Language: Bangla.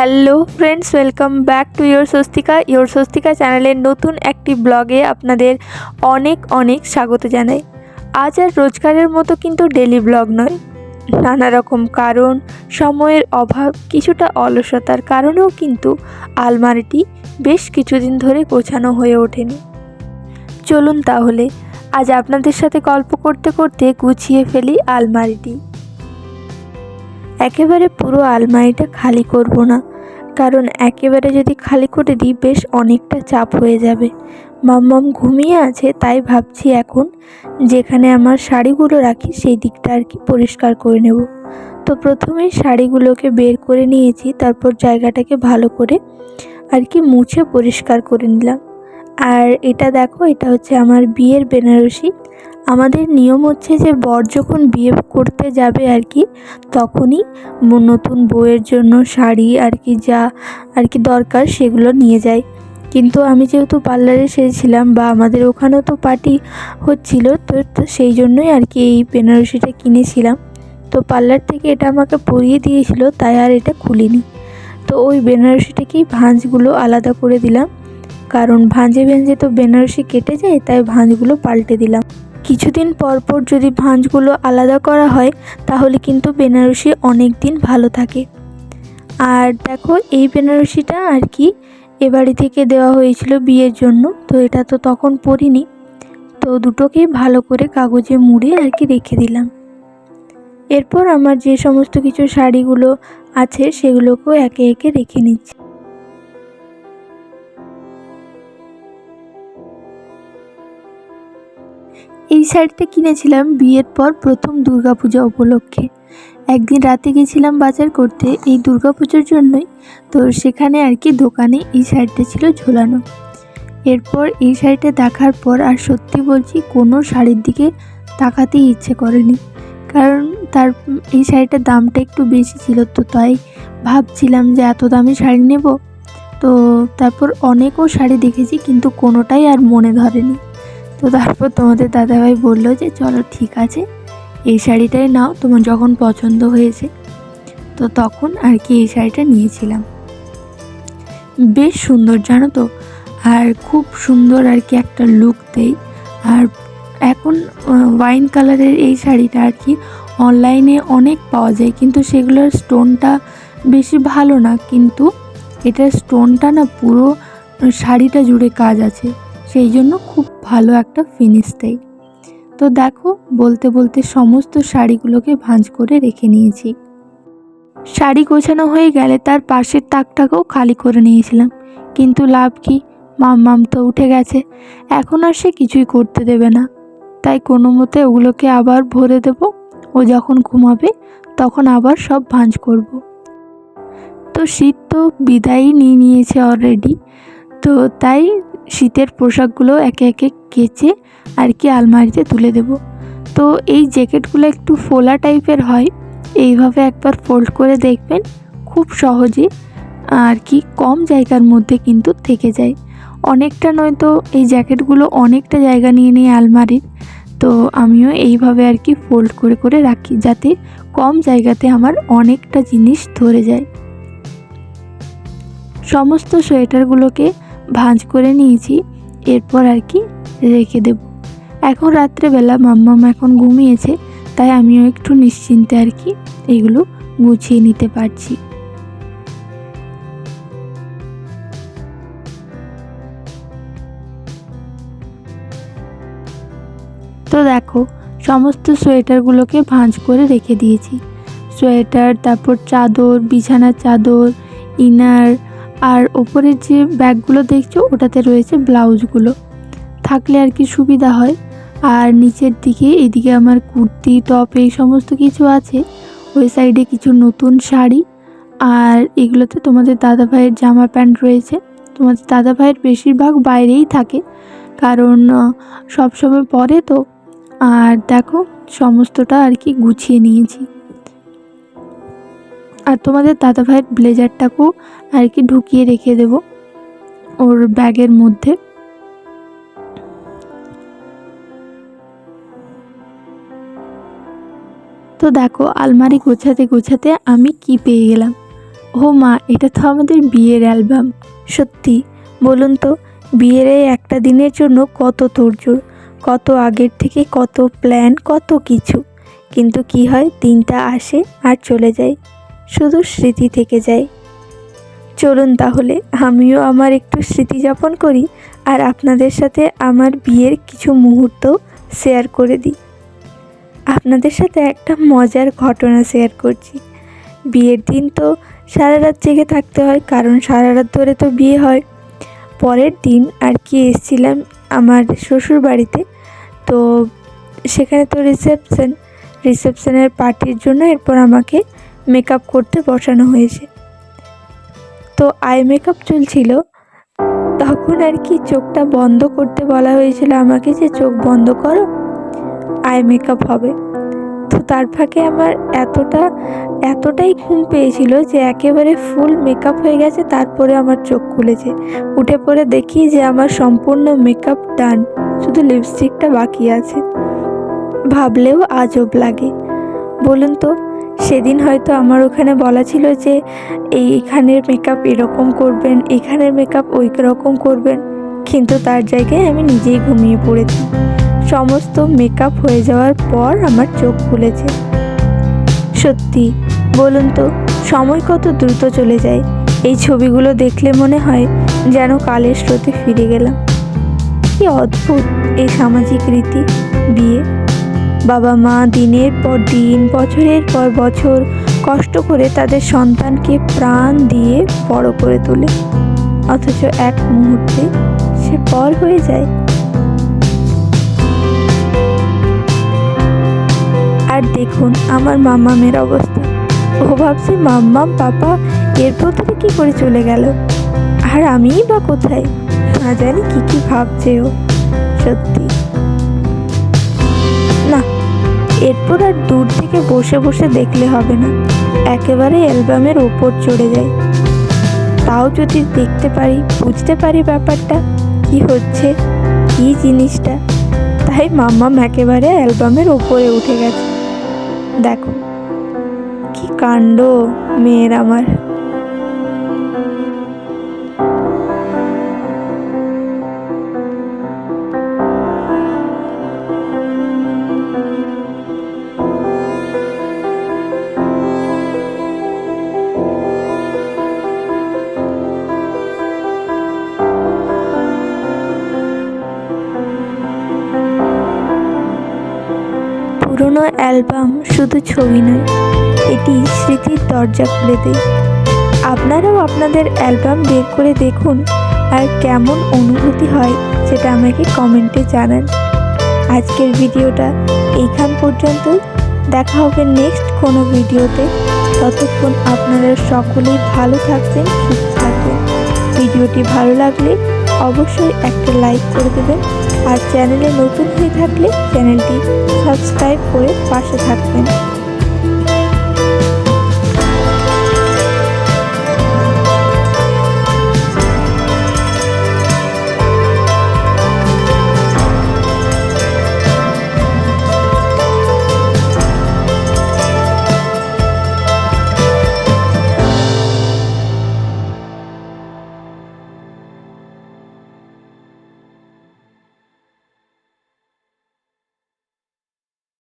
Hello friends welcome back to your Swastika your Swastika চ্যানেলের নতুন একটি ব্লগে আপনাদের অনেক অনেক স্বাগত জানাই। আজ আর রোজগারের মতো কিন্তু ডেলি ব্লগ নয়। নানা রকম কারণ, সময়ের অভাব, কিছুটা অলসতার কারণেও কিন্তু আলমারিটি বেশ কিছুদিন ধরে গোছানো হয়ে ওঠেনি। চলুন তাহলে, আজ আপনাদের সাথে গল্প করতে করতে গুছিয়ে ফেলি আলমারিটি। একেবারে পুরো আলমারিটা খালি করব না। কারণ একেবারে যদি খালি করে দিই, বেশ অনেকটা চাপ হয়ে যাবে। মাম্মাম ঘুমিয়ে আছে, তাই ভাবছি এখন যেখানে আমার শাড়িগুলো রাখি, সেই দিকটা আর কি পরিষ্কার করে নেব। তো প্রথমেই শাড়িগুলোকে বের করে নিয়েছি, তারপর জায়গাটাকে ভালো করে আর কি মুছে পরিষ্কার করে নিলাম। আর এটা দেখো, এটা হচ্ছে আমার বিয়ের বেনারসি। আমাদের নিয়ম হচ্ছে যে বর যখন বিয়ে করতে যাবে আর কি, তখনই নতুন বউয়ের জন্য শাড়ি আর কি যা আর কি দরকার সেগুলো নিয়ে যায়। কিন্তু আমি যেহেতু পার্লারে সেরেছিলাম বা আমাদের ওখানেও তো পার্টি হচ্ছিল, তো সেই জন্যই আর কি এই বেনারসিটা কিনেছিলাম। তো পার্লার থেকে এটা আমাকে পরিয়ে দিয়েছিল, তাই আর এটা খুলিনি। তো ওই বেনারসিটাকেই ভাঁজগুলো আলাদা করে দিলাম। কারণ ভাঁজে ভেঞ্জে তো বেনারসি কেটে যায়, তাই ভাঁজগুলো পাল্টে দিলাম। কিছুদিন পর পর যদি ভাঁজগুলো আলাদা করা হয়, তাহলে কিন্তু বেনারসি অনেক দিন ভালো থাকে। আর দেখো, এই বেনারসিটা আর কি, এ বাড়ি থেকে দেওয়া হয়েছিল বিয়ের জন্য, তো এটা তো তখন পরিনি। তো দুটোকেই ভালো করে কাগজে মুড়ে আর কি রেখে দিলাম। এরপর আমার যে সমস্ত কিছু শাড়িগুলো আছে, সেগুলোকেও একে একে রেখে নিচ্ছি। এই শাড়িটা কিনেছিলাম বিয়ের পর প্রথম দুর্গাপূজা উপলক্ষে। একদিন রাতে গেছিলাম বাজার করতে, এই দুর্গাপুজোর জন্যই তো সেখানে আর কি দোকানে এই শাড়িটা ছিল ঝোলানো। এরপর এই শাড়িটা দেখার পর আর সত্যি বলছি কোনো শাড়ির দিকে তাকাতেই ইচ্ছে করেনি। কারণ তার এই শাড়িটার দামটা একটু বেশি ছিল তো তাই ভাবছিলাম যে এত দামি শাড়ি নেব। তো তারপর অনেকও শাড়ি দেখেছি কিন্তু কোনোটাই আর মনে ধরেনি। তো তারপর তোমাদের দাদাভাই বলল যে, চলো ঠিক আছে, এই শাড়িটাই নাও তোমার যখন পছন্দ হয়েছে। তো তখন আর কি এই শাড়িটা নিয়েছিলাম। বেশ সুন্দর, জানো তো? আর খুব সুন্দর আর কি একটা লুক দেয়। আর এখন ওয়াইন কালারের এই শাড়িটা আর কি অনলাইনে অনেক পাওয়া যায়, কিন্তু সেগুলোর স্টোনটা বেশি ভালো না। কিন্তু এটার স্টোনটা না পুরো শাড়িটা জুড়ে কাজ আছে। সেই জন্য খুব ভালো একটা ফিনিশ দেয়। তো দেখো, বলতে বলতে সমস্ত শাড়িগুলোকে ভাঁজ করে রেখে নিয়েছি। শাড়ি গোছানো হয়ে গেলে তার পাশের তাকটাকেও খালি করে নিয়েছিলাম। কিন্তু লাভ কি? মাম্মাম তো উঠে গেছে। এখন আর সে কিছুই করতে দেবে না। তাই কোনো মতে ওগুলোকে আবার ভরে দেব। ও যখন ঘুমাবে, তখন আবার সব ভাঁজ করব। তো শীত তো বিদায়ই নিয়ে নিয়েছে অলরেডি তো তাই শীতের পোশাকগুলো একে একে কেচে আর কি আলমারিতে তুলে দেব। তো এই জ্যাকেটগুলো একটু ফোলা টাইপের হয়, এইভাবে একবার ফোল্ড করে দেখবেন, খুব সহজে আর কি কম জায়গার মধ্যে কিন্তু থেকে যায়। অনেকটা নয়তো এই জ্যাকেটগুলো অনেকটা জায়গা নিয়ে নিয়ে আলমারির, তো আমিও এইভাবে আর কি ফোল্ড করে করে রাখি যাতে কম জায়গাতে আমার অনেকটা জিনিস ধরে যায়। সমস্ত সোয়েটারগুলোকে ভাঁজ করে নিয়েছি, এরপর আর কি রেখে দেব। এখন রাত্রেবেলা মাম্মাম এখন ঘুমিয়েছে, তাই আমিও একটু নিশ্চিন্তে আর কি এগুলো গুছিয়ে নিতে পারছি। তো দেখো, সমস্ত সোয়েটারগুলোকে ভাঁজ করে রেখে দিয়েছি। সোয়েটার, তারপর চাদর, বিছানার চাদর, ইনার আর ওপরের যে ব্যাগগুলো দেখছ, ওটাতে রয়েছে ব্লাউজগুলো। থাকলে আর কি সুবিধা হয়। আর নিচের দিকে, এদিকে আমার কুর্তি, টপ, এই সমস্ত কিছু আছে। ওই সাইডে কিছু নতুন শাড়ি। আর এগুলোতে তোমাদের দাদা ভাইয়ের জামা প্যান্ট রয়েছে। তোমাদের দাদা ভাইয়ের বেশিরভাগ বাইরেই থাকে। কারণ সবসময় পরে তো। আর দেখো, সমস্তটা আর কি গুছিয়ে নিয়েছি। আর তোমাদের দাদা ভাইয়ের ব্লেজারটাকেও আর কি ঢুকিয়ে রেখে দেব ওর ব্যাগের মধ্যে। তো দেখো, আলমারি গোছাতে গোছাতে আমি কি পেয়ে গেলাম? ও মা, এটা তো আমাদের বিয়ের অ্যালবাম। সত্যি, বলুন তো, বিয়ের এই একটা দিনের জন্য কত তোড়জোড়, কত আগের থেকে কত প্ল্যান, কত কিছু। কিন্তু কি হয়, দিনটা আসে আর চলে যায়। শুধু স্মৃতি থেকে যায়। চলুন তাহলে, আমিও আমার একটু স্মৃতি যাপন করি আর আপনাদের সাথে আমার বিয়ের কিছু মুহূর্ত শেয়ার করে দিই। আপনাদের সাথে একটা মজার ঘটনা শেয়ার করছি। বিয়ের দিন তো সারা রাত জেগে থাকতে হয়, কারণ সারা রাত ধরে তো বিয়ে হয়। পরের দিন আর কি এসেছিলাম আমার শ্বশুর বাড়িতে তো সেখানে তো রিসেপশন রিসেপশনের পার্টির জন্য এরপর আমাকে মেকআপ করতে বসানো হয়েছে। তো আই মেকআপ চলছিল তখন আর কি চোখটা বন্ধ করতে বলা হয়েছিল আমাকে যে, চোখ বন্ধ করো, আই মেকআপ হবে। তো তার ফাঁকে আমার এতটা, এতটাই ঘুম পেয়েছিল যে, একেবারে ফুল মেকআপ হয়ে গেছে, তারপরে আমার চোখ খুলেছে। উঠে পড়ে দেখি যে, আমার সম্পূর্ণ মেকআপ ডান, শুধু লিপস্টিকটা বাকি আছে। ভাবলেও আজব লাগে। বলুন তো সেদিন হয়তো আমার ওখানে বলা ছিল যে এইখানের মেকআপ এরকম করবেন, এখানের মেকআপ ওই রকম করবেন। কিন্তু তার জায়গায় আমি নিজেই ঘুমিয়ে পড়েছি। সমস্ত মেকআপ হয়ে যাওয়ার পর আমার চোখ খুলেছে। সত্যি, বলুন তো, সময় কত দ্রুত চলে যায়? এই ছবিগুলো দেখলে মনে হয় যেন কালের স্রোতে ফিরে গেলাম। কি অদ্ভুত এই সামাজিক রীতি। বিয়ে বাবা মা দিনের পর দিন, বছরের পর বছর কষ্ট করে তাদের সন্তানকে প্রাণ দিয়ে বড় করে তোলে। অথচ এক মুহূর্তে সে পর হয়ে যায়। আর দেখুন আমার মাম্মামের অবস্থা। ও ভাবছে মাম্মাম পাপা, এরপর থেকে কী করে চলে গেল? আর আমিই বা কোথায়? না জানি কী কী ভাবছে ও। সত্যি। এরপর আর দূর থেকে বসে বসে দেখলে হবে না। একেবারে অ্যালবামের ওপর চড়ে যায়। তাও যদি দেখতে পারি, বুঝতে পারি ব্যাপারটা, কি হচ্ছে, কি জিনিসটা। তাই মাম্মাম একেবারে অ্যালবামের ওপরে উঠে গেছে। দেখো, কি কাণ্ড, মেয়ের আমার। অ্যালবাম শুধু ছবি নয়, এটি স্মৃতির দরজা খুলে দেয়। আপনারাও আপনাদের অ্যালবাম বের করে দেখুন আর কেমন অনুভূতি হয় সেটা আমাকে কমেন্টে জানান। আজকের ভিডিওটা এইখান পর্যন্ত। দেখা হবে নেক্সট কোনো ভিডিওতে। ততক্ষণ আপনারা সকলেই ভালো থাকবেন, সুস্থ থাকবেন। ভিডিওটি ভালো লাগলে অবশ্যই একটা লাইক করে দেবেন। আর চ্যানেলে নতুন হয়ে থাকলে চ্যানেলটি সাবস্ক্রাইব করে পাশে থাকবেন।